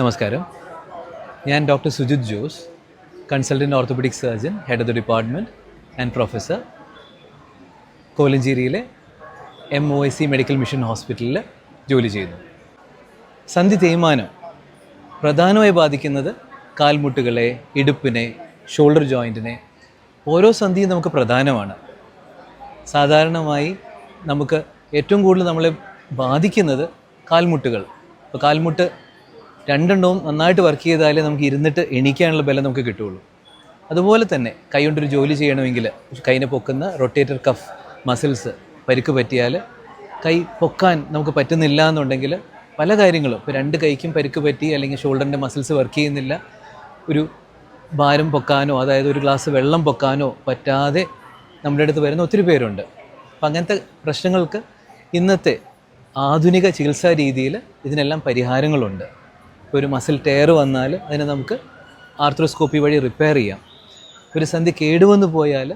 നമസ്കാരം. ഞാൻ doctor Sujith Jose consultant orthopaedic surgeon head of the department and professor കോലഞ്ചേരിയിലെ M O S C medical mission ഹോസ്പിറ്റലിൽ ജോലി ചെയ്യുന്നു. സന്ധി തേയ്മാനം പ്രധാനമായി ബാധിക്കുന്നത് കാൽമുട്ടുകളെ ഇടുപ്പിനെ ഷോൾഡർ ജോയിന്റിനെ ഓരോ സന്ധിയും നമുക്ക് പ്രധാനമാണ്. സാധാരണമായി നമുക്ക് ഏറ്റവും കൂടുതൽ നമ്മളെ ബാധിക്കുന്നത് കാൽമുട്ടുകൾ. അപ്പോൾ കാൽമുട്ട് രണ്ടെണ്ണവും നന്നായിട്ട് വർക്ക് ചെയ്താലേ നമുക്ക് ഇരുന്നിട്ട് എണീക്കാനുള്ള ബലം നമുക്ക് കിട്ടുള്ളൂ അതുപോലെ തന്നെ കൈ കൊണ്ടൊരു ജോലി ചെയ്യണമെങ്കിൽ കൈനെ പൊക്കുന്ന റൊട്ടേറ്റർ കഫ് മസിൽസ് പരിക്ക് പറ്റിയാൽ കൈ പൊക്കാൻ നമുക്ക് പറ്റുന്നില്ല എന്നുണ്ടെങ്കിൽ പല കാര്യങ്ങളും. ഇപ്പോൾ രണ്ട് കൈക്കും പരിക്ക് പറ്റി അല്ലെങ്കിൽ ഷോൾഡറിന്റെ മസിൽസ് വർക്ക് ചെയ്യുന്നില്ല. ഒരു ഭാരം പൊക്കാനോ അതായത് ഒരു ഗ്ലാസ് വെള്ളം പൊക്കാനോ പറ്റാതെ നമ്മുടെ അടുത്ത് വരുന്ന ഒത്തിരി പേരുണ്ട്. അപ്പം അങ്ങനത്തെ പ്രശ്നങ്ങൾക്ക് ഇന്നത്തെ ആധുനിക ചികിത്സാ രീതിയിൽ ഇതിനെല്ലാം പരിഹാരങ്ങളുണ്ട്. ഇപ്പോൾ ഒരു മസിൽ ടയർ വന്നാൽ അതിനെ നമുക്ക് ആർത്രോസ്കോപ്പി വഴി റിപ്പയർ ചെയ്യാം. ഒരു സന്ധി കേടുവന്നു പോയാൽ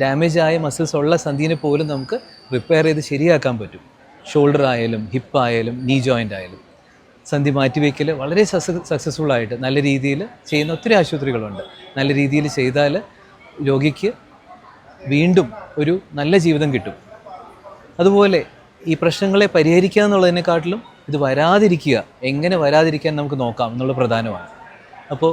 ഡാമേജ് ആയ മസിൽസ് ഉള്ള സന്ധിനെ പോലും നമുക്ക് റിപ്പയർ ചെയ്ത് ശരിയാക്കാൻ പറ്റും. ഷോൾഡർ ആയാലും ഹിപ്പ് ആയാലും നീ ജോയിന്റ് ആയാലും. സന്ധി മാറ്റിവെക്കൽ വളരെ സക്സസ്ഫുൾ ആയിട്ട് നല്ല രീതിയിൽ ചെയ്യുന്ന ഒത്തിരി ആശുപത്രികളുണ്ട്. നല്ല രീതിയിൽ ചെയ്താൽ രോഗിക്ക് വീണ്ടും ഒരു നല്ല ജീവിതം കിട്ടും. അതുപോലെ ഈ പ്രശ്നങ്ങളെ പരിഹരിക്കുക എന്നുള്ളതിനെക്കാട്ടിലും ഇത് വരാതിരിക്കുക. എങ്ങനെ വരാതിരിക്കാൻ നമുക്ക് നോക്കാം എന്നുള്ളത് പ്രധാനമാണ്. അപ്പോൾ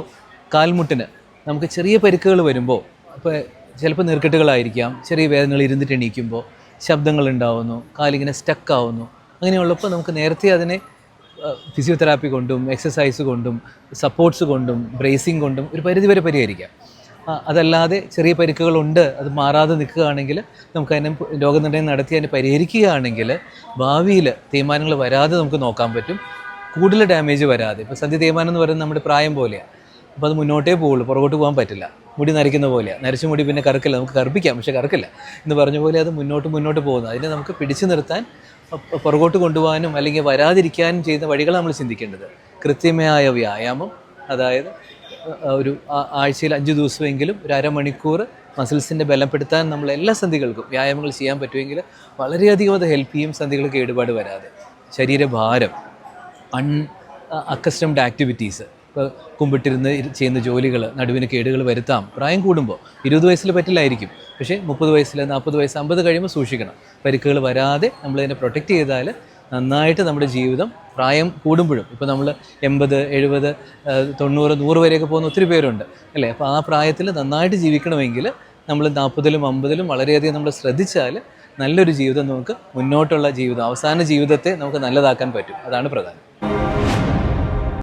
കാൽമുട്ടിന് നമുക്ക് ചെറിയ പരിക്കുകൾ വരുമ്പോൾ ഇപ്പോൾ ചിലപ്പോൾ നീർക്കെട്ടുകളായിരിക്കാം ചെറിയ വേദനകൾ ഇരുന്നിട്ട് എണീക്കുമ്പോൾ ശബ്ദങ്ങൾ ഉണ്ടാവുന്നു കാലിങ്ങനെ സ്റ്റക്ക് ആവുന്നു. അങ്ങനെയുള്ളപ്പോൾ നമുക്ക് നേരത്തെ അതിനെ ഫിസിയോതെറാപ്പി കൊണ്ടും എക്സസൈസ് കൊണ്ടും സപ്പോർട്സ് കൊണ്ടും ബ്രേസിങ് കൊണ്ടും ഒരു പരിധിവരെ പരിഹരിക്കാം. അതല്ലാതെ ചെറിയ പരിക്കുകളുണ്ട് അത് മാറാതെ നിൽക്കുകയാണെങ്കിൽ നമുക്ക് അതിനെ രോഗനിർണയം നടത്തി അതിനെ പരിഹരിക്കുകയാണെങ്കിൽ ഭാവിയിൽ തീരുമാനങ്ങൾ വരാതെ നമുക്ക് നോക്കാൻ പറ്റും. കൂടുതൽ ഡാമേജ് വരാതെ. ഇപ്പോൾ സദ്യ തീരുമാനം എന്ന് പറയുന്നത് നമ്മുടെ പ്രായം പോലെയാണ് അപ്പോൾ അത് മുന്നോട്ടേ പോകുള്ളൂ പുറകോട്ട് പോകാൻ പറ്റില്ല. മുടി നരയ്ക്കുന്ന പോലെയാണ് നരച്ച മുടി പിന്നെ കറക്കില്ല നമുക്ക് കറുപ്പിക്കാം പക്ഷേ കറക്കില്ല. എന്ന് പറഞ്ഞ പോലെ അത് മുന്നോട്ട് മുന്നോട്ട് പോകുന്നു. അതിനെ നമുക്ക് പിടിച്ചു നിർത്താൻ പുറകോട്ട് കൊണ്ടുപോകാനും അല്ലെങ്കിൽ വരാതിരിക്കാനും ചെയ്യുന്ന വഴികൾ നമ്മൾ ചിന്തിക്കേണ്ടത്. കൃത്യമായ വ്യായാമം അതായത് ഒരു ആഴ്ചയിൽ അഞ്ച് ദിവസമെങ്കിലും ഒരു അരമണിക്കൂർ മസിൽസിന്റെ ബലപ്പെടുത്താൻ നമ്മൾ എല്ലാ സന്ധികൾക്കും വ്യായാമങ്ങൾ ചെയ്യാൻ പറ്റുമെങ്കിൽ വളരെയധികം അത് ഹെൽപ്പ് ചെയ്യും സന്ധികൾക്ക് കേടുപാട് വരാതെ. ശരീരഭാരം അൺ അക്കസ്റ്റംഡ് ആക്ടിവിറ്റീസ് ഇപ്പോൾ കുമ്പിട്ടിരുന്ന് ചെയ്യുന്ന ജോലികൾ നടുവിന് കേടുകൾ വരുത്താം പ്രായം കൂടുമ്പോൾ ഇരുപത് വയസ്സിൽ പറ്റില്ലായിരിക്കും പക്ഷേ മുപ്പത് വയസ്സിൽ നാൽപ്പത് വയസ്സ് അമ്പത് കഴിയുമ്പോൾ സൂക്ഷിക്കണം. പരിക്കുകൾ വരാതെ നമ്മളതിനെ പ്രൊട്ടക്റ്റ് ചെയ്താൽ നന്നായിട്ട് നമ്മുടെ ജീവിതം പ്രായം കൂടുമ്പോഴും. ഇപ്പോൾ നമ്മൾ എൺപത് എഴുപത് തൊണ്ണൂറ് നൂറ് വരെയൊക്കെ പോകുന്ന ഒത്തിരി പേരുണ്ട്. അല്ലേ? അപ്പോൾ ആ പ്രായത്തിൽ നന്നായിട്ട് ജീവിക്കണമെങ്കിൽ നമ്മൾ നാൽപ്പതിലും അമ്പതിലും വളരെയധികം നമ്മൾ ശ്രദ്ധിച്ചാൽ നല്ലൊരു ജീവിതം നമുക്ക് മുന്നോട്ടുള്ള ജീവിതം അവസാന ജീവിതത്തെ നമുക്ക് നല്ലതാക്കാൻ പറ്റും. അതാണ് പ്രധാനം.